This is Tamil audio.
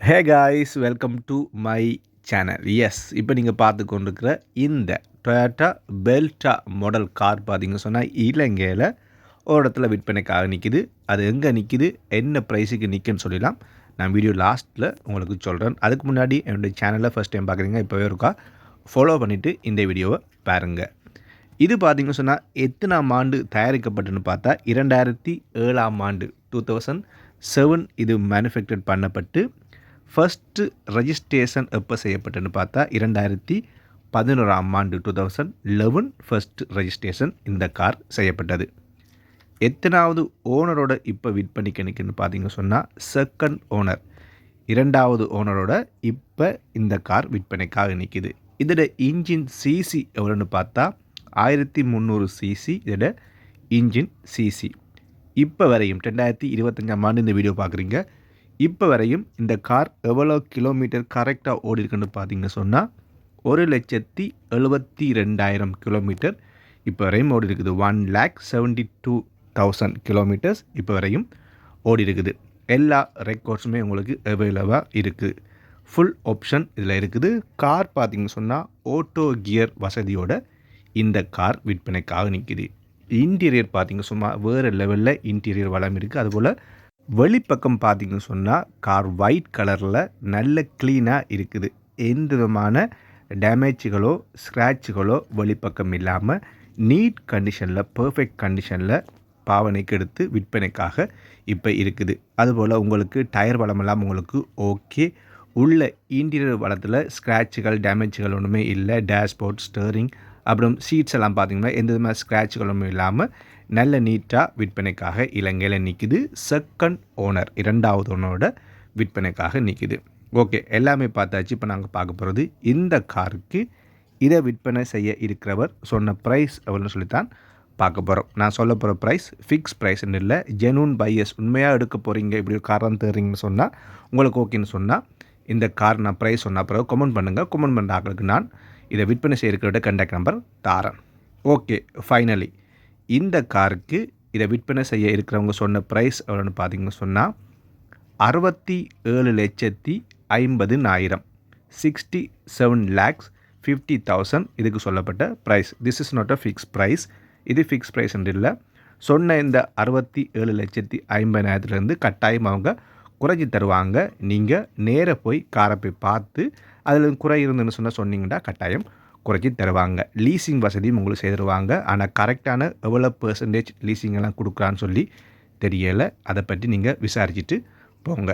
Hey guys welcome to my channel yes இப்போ நீங்கள் பார்த்து கொண்டிருக்கிற இந்த டொயாட்டா பெல்டா மாடல் கார் பார்த்தீங்க சொன்னால் இலங்கையில் ஒரு இடத்துல விற்பனைக்காக நிற்கிது அது எங்கே நிற்கிது என்ன ப்ரைஸுக்கு நிற்குன்னு சொல்லலாம் நான் வீடியோ லாஸ்ட்டில் உங்களுக்கு சொல்கிறேன் அதுக்கு முன்னாடி என்னுடைய சேனலில் ஃபஸ்ட் டைம் பார்க்குறீங்க இப்போவே இருக்கா? ஃபாலோ பண்ணிவிட்டு இந்த வீடியோவை பாருங்கள் இது பார்த்திங்க சொன்னால் எத்தனாம் ஆண்டு தயாரிக்கப்பட்டுன்னு பார்த்தா இரண்டாயிரத்தி ஏழாம் ஆண்டு டூ தௌசண்ட் செவன் இது மேனுஃபேக்சர் பண்ணப்பட்டு ஃபஸ்ட்டு ரெஜிஸ்ட்ரேஷன் எப்போ செய்யப்பட்டுன்னு பார்த்தா இரண்டாயிரத்தி பதினோராம் ஆண்டு two thousand eleven first registration இந்த கார் செய்யப்பட்டது. எத்தனாவது ஓனரோட இப்போ விற்பனைக்கு நிற்குன்னு பார்த்தீங்க சொன்னால் செகண்ட் ஓனர் இரண்டாவது ஓனரோட இப்போ இந்த கார் விற்பனைக்காக நிற்கிது இதோட இன்ஜின் சிசி எவ்வளோன்னு பார்த்தா ஆயிரத்தி முந்நூறு சிசி இதோட இன்ஜின் சிசி இப்போ வரையும் ரெண்டாயிரத்தி இருபத்தஞ்சாம் ஆண்டு இந்த வீடியோ பார்க்குறீங்க. இப்போ வரையும் இந்த கார் எவ்வளோ கிலோமீட்டர் கரெக்டாக ஓடிருக்குன்னு பார்த்தீங்கன்னு சொன்னால் ஒரு லட்சத்தி எழுபத்தி ரெண்டாயிரம் கிலோமீட்டர். இப்போ வரையும் ஓடி இருக்குது one lakh seventy two thousand kilometres இப்போ வரையும் ஓடி இருக்குது எல்லா ரெக்கார்ட்ஸுமே உங்களுக்கு அவைலபிளாக இருக்குது ஃபுல் ஆப்ஷன் இதில் இருக்குது. கார் பார்த்திங்கன்னு சொன்னால் ஓட்டோ கியர் வசதியோட இந்த கார் விற்பனைக்காக நிற்கிது இன்டீரியர் பார்த்திங்க சும்மா வேறு லெவலில் இன்டீரியர் வளம் இருக்குது அதுபோல் வெளிப்பக்கம் பார்த்திங்கன்னு சொன்னால் கார் ஒயிட் கலரில் நல்ல க்ளீனாக இருக்குது. எந்த விதமான டேமேஜுகளோ ஸ்க்ராட்சுகளோ வெளிப்பக்கம் இல்லாமல் நீட் கண்டிஷனில் பர்ஃபெக்ட் கண்டிஷனில் பாவனைக்கு எடுத்து விற்பனைக்காக இப்போ இருக்குது. அதுபோல் உங்களுக்கு டயர் வளமெல்லாம் உங்களுக்கு ஓகே உள்ள இன்டீரியர் வளத்தில் ஸ்க்ராட்சுகள் டேமேஜுகள் ஒன்றுமே இல்லை. டேஷ்போர்ட் ஸ்டேரிங் அப்புறம் சீட்ஸ் எல்லாம் பார்த்திங்கன்னா எந்த விதமான ஸ்க்ராட்சுகளும் இல்லாமல் நல்ல நீட்டாக விற்பனைக்காக இலங்கையில் நிற்கிது செகண்ட் ஓனர் இரண்டாவது ஓனரோட விற்பனைக்காக நிற்கிது ஓகே எல்லாமே பார்த்தாச்சு. இப்போ நாங்கள் பார்க்க போகிறது இந்த காருக்கு இதை விற்பனை செய்ய இருக்கிறவர் சொன்ன ப்ரைஸ் எவ்வளோன்னு சொல்லித்தான் பார்க்க போகிறோம் நான் சொல்ல போகிற ப்ரைஸ் ஃபிக்ஸ் ப்ரைஸ்ன்னு இல்லை ஜெனூன் பையஸ் உண்மையாக எடுக்க போகிறீங்க இப்படி ஒரு காரம் தருறீங்கன்னு சொன்னால் உங்களுக்கு ஓகேன்னு சொன்னால் இந்த கார் நான் ப்ரைஸ் சொன்ன பிறகு கமெண்ட் பண்ணுங்கள் கமெண்ட் பண்ணுற ஆக்களுக்கு நான் இதை விற்பனை செய்கிறக்கிட்ட கண்டாக்ட் நம்பர் தாரன். ஓகே ஃபைனலி இந்த காருக்கு இதை விற்பனை செய்ய இருக்கிறவங்க சொன்ன ப்ரைஸ் எவ்வளோன்னு பார்த்தீங்கன்னு சொன்னால் அறுபத்தி ஏழு லட்சத்தி ஐம்பது ஆயிரம் sixty seven lakhs fifty thousand இதுக்கு சொல்லப்பட்ட price this is not a fix price இது ஃபிக்ஸ் ப்ரைஸ் இல்லை. சொன்ன இந்த அறுபத்தி ஏழு லட்சத்தி ஐம்பதாயிரத்துலேருந்து கட்டாயம் அவங்க குறைஞ்சி தருவாங்க. நீங்கள் நேராக போய் காரை போய் பார்த்து அதில் குறை இருந்துன்னு சொன்னால் சொன்னீங்கன்னா கட்டாயம் குறைச்சி தருவாங்க. லீசிங் வசதியும் உங்களுக்கு செய்திருவாங்க ஆனால் கரெக்டான எவ்வளோ பர்சன்டேஜ் லீஸிங்கெல்லாம் கொடுக்குறான்னு சொல்லி தெரியலை. அதை பற்றி நீங்கள் விசாரிச்சுட்டு போங்க.